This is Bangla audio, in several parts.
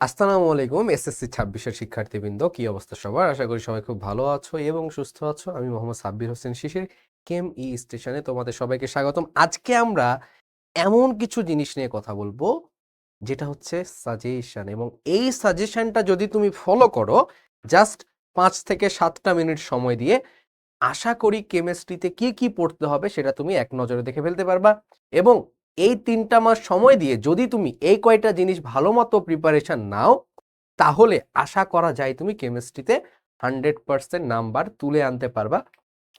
আসসালামু আলাইকুম, এসএসসি ছাব্বিশের শিক্ষার্থীবৃন্দ, কি অবস্থা সবার? আশা করি সবাই খুব ভালো আছো এবং সুস্থ আছো। আমি মোহাম্মদ সাব্বির হোসেন শিশির, কেম ই স্টেশনে তোমাদের সবাইকে স্বাগতম। আজকে আমরা এমন কিছু জিনিস নিয়ে কথা বলব, যেটা হচ্ছে সাজেশন এবং এই সাজেশনটা যদি তুমি ফলো করো জাস্ট পাঁচ থেকে সাতটা মিনিট সময় দিয়ে আশা করি কেমিস্ট্রিতে কি কি পড়তে হবে সেটা তুমি এক নজরে দেখে ফেলতে পারবা। এবং এই তিনটা মাস সময় দিয়ে যদি তুমি এই কয়টা জিনিস ভালো মতো প্রিপারেশন নাও, তাহলে আশা করা যায় তুমি কেমিস্ট্রিতে হান্ড্রেড পার্সেন্ট নাম্বার তুলে আনতে পারবা।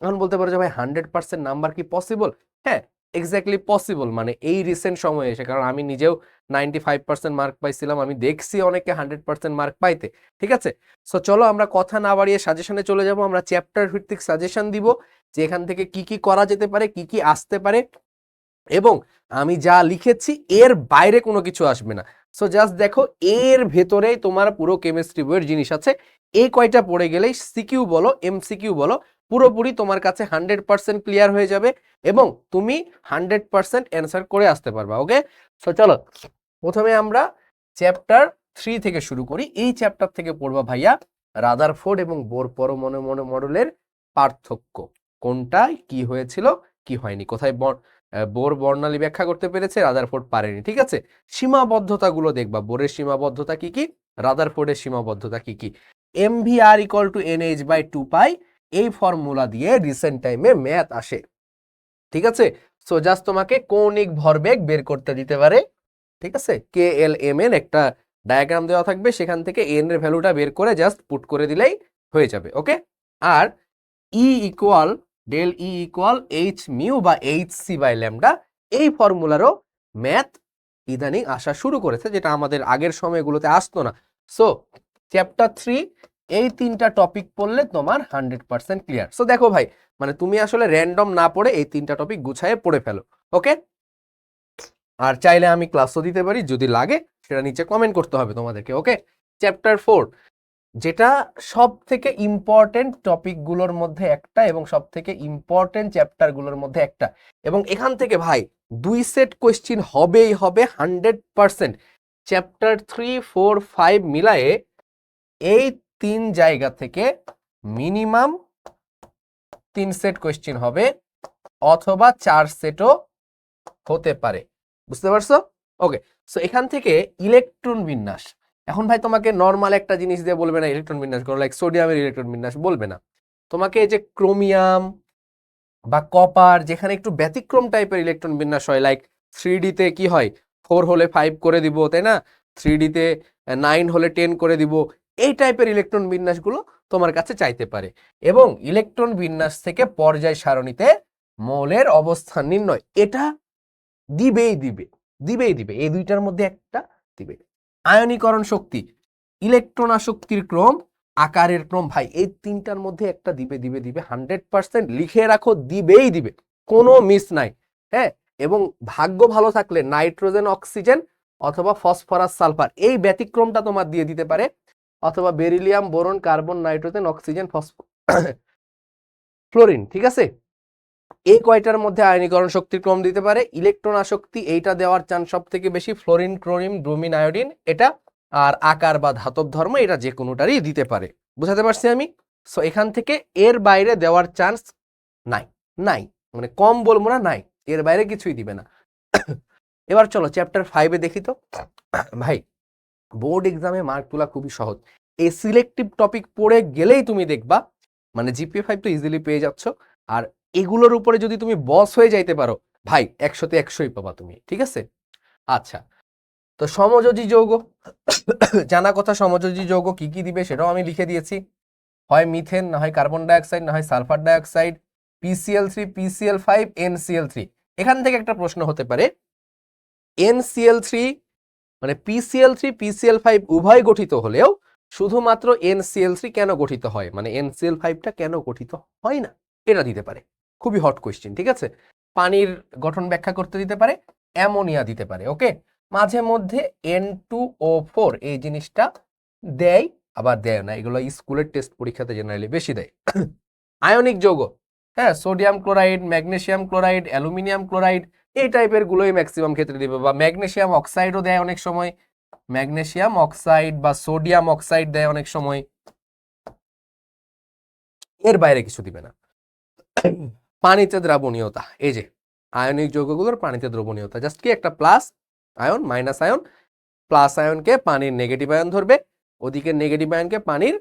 এখন বলতে পারো যে ভাই হান্ড্রেড পার্সেন্ট নাম্বার কি পসিবল হ্যাঁ এক্স্যাক্টলি পসিবল মানে এই রিসেন্ট সময়ে এসে, কারণ আমি নিজেও নাইনটি ফাইভ পার্সেন্ট মার্ক পাইছিলাম, আমি দেখছি অনেকে হান্ড্রেড পার্সেন্ট মার্ক পাইতে, ঠিক আছে? সো চলো আমরা কথা না বাড়িয়ে সাজেশনে চলে যাব, আমরা চ্যাপ্টার ভিত্তিক সাজেশন দিব যে এখান থেকে কি কি করা যেতে পারে, কি কি আসতে পারে। এবং আমি যা লিখেছি এর বাইরে কোনো কিছু আসবে না। সো জাস্ট দেখো, এর ভেতরেই তোমার পুরো কেমিস্ট্রি বইয়ের জিনিস আছে। এই কয়টা পড়ে গেলেই সিকিউ বলো এমসিকিউ বলো, পুরোপুরি তোমার কাছে হান্ড্রেড পার্সেন্ট ক্লিয়ার হয়ে যাবে এবং তুমি হান্ড্রেড পার্সেন্ট অ্যান্সার করে আসতে পারবা ওকে সো চলো, প্রথমে আমরা চ্যাপ্টার থ্রি থেকে শুরু করি। এই চ্যাপ্টার থেকে পড়বা ভাইয়া রাদারফোর্ড এবং বোর পরমাণু মনো- মডেলের পার্থক্য। কোনটায় কি হয়েছিল? কি হয়নি? কোথায় বর- বোর বর্ণালী ব্যাখ্যা করতে পেরেছে? রাদারফোর্ড পারেনি, ঠিক আছে? সীমাবদ্ধতাগুলো দেখবা বোরের সীমাবদ্ধতা কি কি? রাদারফোর্ডের সীমাবদ্ধতা কি কি? M V R equal to N H by two pi এই ফর্মুলা দিয়ে রিসেন্ট টাইমে ম্যাথ আসে, ঠিক আছে? সো জাস্ট তোমাকে কৌণিক ভরবেগ বের করতে দিতে পারে, ঠিক আছে? কে এল এম এর একটা ডায়াগ্রাম দেওয়া থাকবে, সেখান থেকে এন এর ভ্যালুটা বের করে জাস্ট পুট করে দিলেই হয়ে যাবে ওকে আর E equal del E equal H mu বা এইচ সি বাই ল্যামডা এই ফর্মুলারও ম্যাথ ইদানিং আসা শুরু করেছে, যেটা আমাদের আগের সময়গুলোতে আসতো না। সো চ্যাপ্টার থ্রি এই তিনটা টপিক পড়লে তোমার হান্ড্রেড পার্সেন্ট ক্লিয়ার সো দেখো ভাই মানে তুমি আসলে র্যান্ডম না পড়ে এই তিনটা টপিক গুছায়ে পড়ে ফেলো ওকে আর চাইলে আমি ক্লাসও দিতে পারি, যদি লাগে সেটা নিচে কমেন্ট করতে হবে তোমাদেরকে ওকে চ্যাপ্টার ফোর যেটা সব থেকে ইম্পর্টেন্ট টপিকগুলোর মধ্যে একটা এবং সব থেকে ইম্পর্টেন্ট চ্যাপ্টারগুলোর মধ্যে একটা। এবং এখান থেকে ভাই, দুই সেট কোয়েশ্চিন হবেই হবে hundred percent chapter three four five মিলায়ে এই তিন জায়গা থেকে মিনিমাম তিন সেট কোয়েশ্চিন হবে অথবা চার সেটও হতে পারে। বুঝতে পারছ? ওকে সো এখান থেকে ইলেকট্রন বিন্যাস। এখন ভাই তোমাকে নর্মাল একটা জিনিস দিয়ে বলবে না ইলেকট্রন বিন্যাস করো লাইক সোডিয়ামের ইলেকট্রন বিন্যাস বলবে না। তোমাকে এই যে ক্রোমিয়াম বা কপার যেখানে একটু ব্যতিক্রম টাইপের ইলেকট্রন বিন্যাস হয় লাইক থ্রি ডিতে কি হয়? ফোর হলে ফাইভ করে দিব, তাই না? থ্রি ডিতে নাইন হলে টেন করে দিব, এই টাইপের ইলেকট্রন বিন্যাসগুলো তোমার কাছে চাইতে পারে। এবং ইলেকট্রন বিন্যাস থেকে পর্যায় সারণীতে মৌলের অবস্থান নির্ণয়, এটা দিবেই দিবে দিবেই দিবে, এই দুইটার মধ্যে একটা দিবে। আয়নীকরণ শক্তি ইলেকট্রন আসক্তির ক্রম, আকারের ক্রম। ভাই, এই তিনটার মধ্যে একটা দিবে দিবে দিবে হান্ড্রেড পার্সেন্ট লিখে রাখো, দিবেই দিবে, কোনো মিস নাই হ্যাঁ? এবং ভাগ্য ভালো থাকলে নাইট্রোজেন, অক্সিজেন অথবা ফসফরাস, সালফার, এই ব্যতিক্রমটা তোমার দিয়ে দিতে পারে। অথবা beryllium, boron, carbon, nitrogen, oxygen, ফসফ, fluorine, ঠিক আছে? এই কয়টার মধ্যে আয়নীকরণ শক্তির ক্রম দিতে পারে? ইলেকট্রন আসক্তি, এইটা দেওয়ার চান্স সব থেকে বেশি। ফ্লোরিন, ক্লোরিন, ব্রোমিন, আয়োডিন, এটা আর আকার বা ধাতব ধর্ম এটা যে কোনোটারই দিতে পারে। বুঝাতে পারছি আমি? সো এখান থেকে এর বাইরে দেওয়ার চান্স নাই। নাই। মানে কম বলব না, নাই। এর বাইরে কিছুই দিবে না। এবার চলো চ্যাপ্টার ফাইভে দেখি তো। ভাই বোর্ড এক্সামে মার্ক তোলা খুবই সহজ। এই সিলেক্টিভ টপিক পড়ে গেলেই তুমি দেখবা মানে জিপিএ ফাইভ তো ইজিলি পেয়ে যাচ্ছ। আর এগুলোর উপরে যদি তুমি বস হয়ে যাইতে পারো, ভাই, একশোতে একশোই পাবা তুমি, ঠিক আছে? আচ্ছা তো সমযোজী যৌগ, জানা কথা সমযোজী যৌগ কি কি দিবে সেটাও আমি লিখে দিয়েছি। হয় মিথেন না হয় কার্বন ডাইঅক্সাইড না হয় sulphur dioxide PCl three PCl five NCl three এখান থেকে একটা প্রশ্ন হতে পারে এনসিএল থ্রি মানে পিসিএল থ্রি পিসিএল ফাইভ উভয় গঠিত হলেও শুধুমাত্র এনসিএল থ্রি কেন গঠিত হয়? মানে এনসিএল ফাইভটা কেন গঠিত হয় না? এটা দিতে পারে। খুবই হট কোয়েশ্চেন ঠিক আছে? পানির গঠন ব্যাখ্যা করতে দিতে পারে অ্যামোনিয়া দিতে পারে ওকে মাঝে মধ্যে এন টু ও ফোর এই জিনিসটা দেয়, আবার দেয় না, এগুলো স্কুলের টেস্ট পরীক্ষাতে জেনারেলি বেশি দেয়। আয়নিক যৌগ হ্যাঁ? Sodium chloride magnesium chloride aluminium chloride এই টাইপের গুলোই ম্যাক্সিমাম ক্ষেত্রে দেবে, বা ম্যাগনেশিয়াম অক্সাইডও দেয় অনেক সময় ম্যাগনেশিয়াম অক্সাইড বা সোডিয়াম অক্সাইড দেয় অনেক সময়। এর বাইরে কিছু দিবে না। পানিতে দ্রাবণীয়তা, এই যে আয়নিক যৌগগুলোর পানিতে দ্রবণীয়তা জাস্ট কি একটা plus ion minus ion plus আয়নকে পানির নেগেটিভ আয়ন ধরবে, ওদিকে নেগেটিভ আয়নকে পানির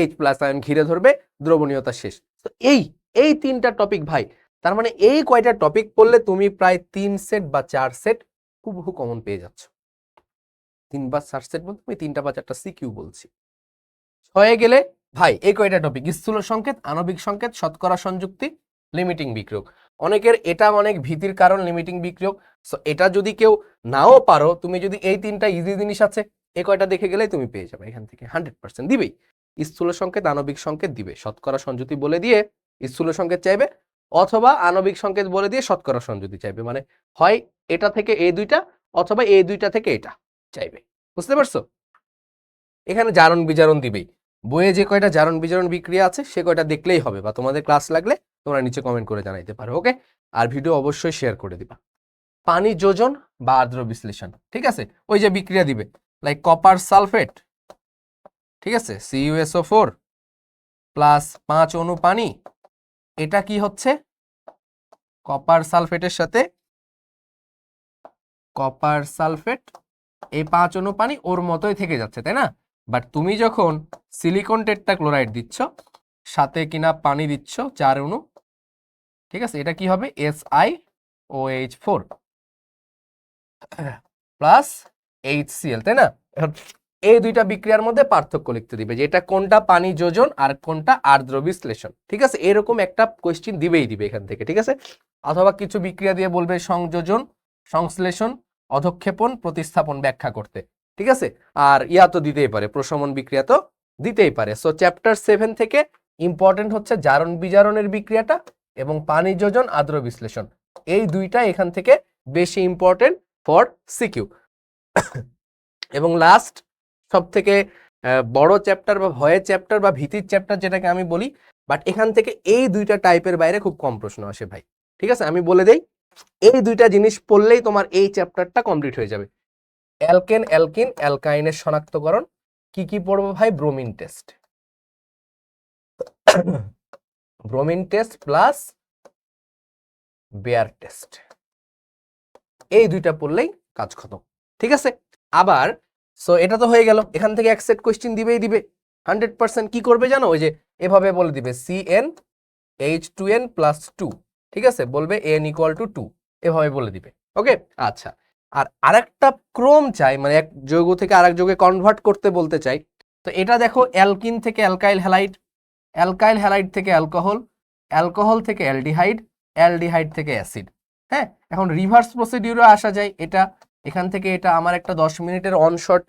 এইচ প্লাস আয়ন ঘিরে ধরবে, দ্রবণীয়তা শেষ। তো এই এই তিনটা টপিক ভাই, তার মানে এই কয়টা টপিক পড়লে তুমি প্রায় তিন সেট বা চার সেট হুবহু কমন পেয়ে যাচ্ছ। তিন বা চার সেট বলতে আমি তিনটা বা চারটা সিকিউ বলছি। ছয়ে গেলে ভাই, এই কয়টা টপিক স্থূল সংকেত, আণবিক সংকেত, শতকরা সংযুক্তি লিমিটিং বিক্রিয়ক অনেকের এটা অনেক ভীতির কারণ লিমিটিং বিক্রিয়ক সো এটা যদি কেউ নাও পারো, তুমি যদি এই তিনটা ইজি জিনিস আছে, এ কয়টা দেখে গেলেই তুমি পেয়ে যাবে এখান থেকে। হান্ড্রেড পার্সেন্ট দিবেই। স্থূল সংকেত, আণবিক সংকেত দিবে। শতকরা সংযুতি বলে দিয়ে স্থূল সংকেত চাইবে, অথবা আণবিক সংকেত বলে দিয়ে শতকরা সংযুতি চাইবে। মানে হয় এটা থেকে এই দুইটা, অথবা এই দুইটা থেকে এটা চাইবে। বুঝতে পারছ? এখানে জারণ বিজারণ দিবেই। বইয়ে যে কয়টা জারণ বিজারণ বিক্রিয়া আছে, সে কয়টা দেখলেই হবে, বা তোমাদের ক্লাস লাগলে তোমরা নিচে কমেন্ট করে জানাইতে পারো ওকে আর ভিডিও অবশ্যই শেয়ার করে দিবা। পানি যোজন বা আর্দ্র বিশ্লেষণ, ঠিক আছে? ওই যে বিক্রিয়া দিবে লাইক কপার সালফেট ঠিক আছে? সিইউএসও ফোর প্লাস পাঁচ অণু পানি, এটা কি হচ্ছে? কপার সালফেটের সাথে কপার সালফেট এই পাঁচ অণু পানি ওর মতোই থেকে যাচ্ছে, তাই না? বাট তুমি যখন সিলিকন টেট্টা ক্লোরাইড দিচ্ছ, সাথে কিনা পানি দিচ্ছ, চার অণু ঠিক আছে? এটা কি হবে? S I O H four plus H Cl তাই না? এই দুইটা বিক্রিয়ার মধ্যে পার্থক্য লিখতে দিবে যে এটা কোনটা পানি যোজন আর কোনটা আর্দ্র বিশ্লেষণ। ঠিক আছে? এরকম একটা কোয়েশ্চিন দিবেই দিবে এখান থেকে, ঠিক আছে? অথবা কিছু বিক্রিয়া দিয়ে বলবে সংযোজন, সংশ্লেষণ, অধক্ষেপণ, প্রতিস্থাপন ব্যাখ্যা করতে। ঠিক আছে? আর ইয়া তো দিতেই পারে, প্রশমন বিক্রিয়া তো দিতেই পারে। সো চ্যাপ্টার সেভেন থেকে ইম্পর্টেন্ট হচ্ছে জারণ বিজারণের বিক্রিয়াটা এবং পানি যোজন আদ্র বিশ্লেষণ। এই দুইটা এখান থেকে বেশি ইম্পর্টেন্ট ফর সিকিউ এবং লাস্ট সব থেকে বড় চ্যাপ্টার বা ভয়ের চ্যাপ্টার বা ভীতির চ্যাপ্টার যেটাকে আমি বলি বাট এখান থেকে এই দুইটা টাইপের বাইরে খুব কম প্রশ্ন আসে ভাই। ঠিক আছে? আমি বলে দেই, এই দুইটা জিনিস পড়লেই তোমার এই চ্যাপ্টারটা কমপ্লিট হয়ে যাবে। অ্যালকেন, অ্যালকিন, অ্যালকাইনের শনাক্তকরণ। কি কি পড়ব ভাই? Bromine test. Bromine test plus Baeyer test এই দুইটা পড়লেই কাজ খতম, ঠিক আছে? আবার সো এটা তো হয়ে গেল, এখান থেকে এক সেট কোয়েশ্চেন দিবেই দিবে। হান্ড্রেড পার্সেন্ট কি করবে জানো? ওই যে এভাবে বলে দিবে C N H two N plus two ঠিক আছে? বলবে এন ইকুয়াল টু টু এভাবে বলে দিবে ওকে আচ্ছা আর আরেকটা ক্রম চাই মানে এক যৌগ থেকে আরেক যৌগে কনভার্ট করতে বলতে চাই। তো এটা দেখো অ্যালকিন থেকে অ্যালকাইল হ্যালাইড অ্যালকাইল হ্যালাইড থেকে অ্যালকোহল অ্যালকোহল থেকে অ্যালডিহাইড অ্যালডিহাইড থেকে অ্যাসিড। হ্যাঁ এখন রিভার্স প্রসিডিউরে আসা যায় এটা, এখান থেকে এটা আমার একটা দশ মিনিটের অনশট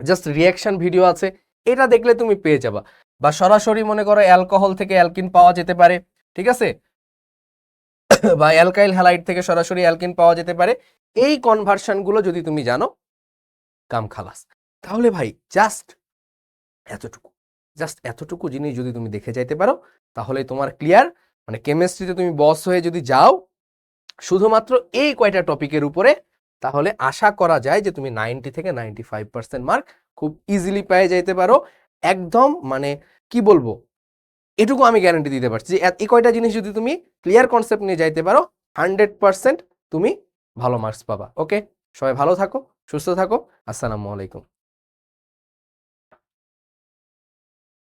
জাস্ট রিয়াকশন ভিডিও আছে, এটা দেখলে তুমি পেয়ে যাবা। বা সরাসরি মনে করো অ্যালকোহল থেকে অ্যালকিন পাওয়া যেতে পারে, ঠিক আছে? বা অ্যালকাইল হ্যালাইড থেকে সরাসরি অ্যালকিন পাওয়া যেতে পারে, এই কনভার্সনগুলো যদি তুমি জানো কাম খালাস তাহলে ভাই জাস্ট এতটুকু। জাস্ট এতটুকু জিনিস যদি তুমি দেখে যাইতে পারো তাহলে তোমার ক্লিয়ার। মানে কেমিস্ট্রিতে তুমি বস হয়ে যদি যাও, শুধুমাত্র এই কয়টা টপিকের উপরে, তাহলে আশা করা যায় যে তুমি নাইনটি থেকে নাইনটি ফাইভ পার্সেন্ট মার্ক খুব ইজিলি পেয়ে যাইতে পারো। একদম মানে কি বলব? এটুকু আমি গ্যারান্টি দিতে পারছি যে এই কয়টা জিনিস যদি তুমি ক্লিয়ার কনসেপ্ট নিয়ে যাইতে পারো হান্ড্রেড পার্সেন্ট তুমি ভালো মার্কস পাবা। ওকে সবাই ভালো থাকো, সুস্থ থাকো। আসসালামু আলাইকুম।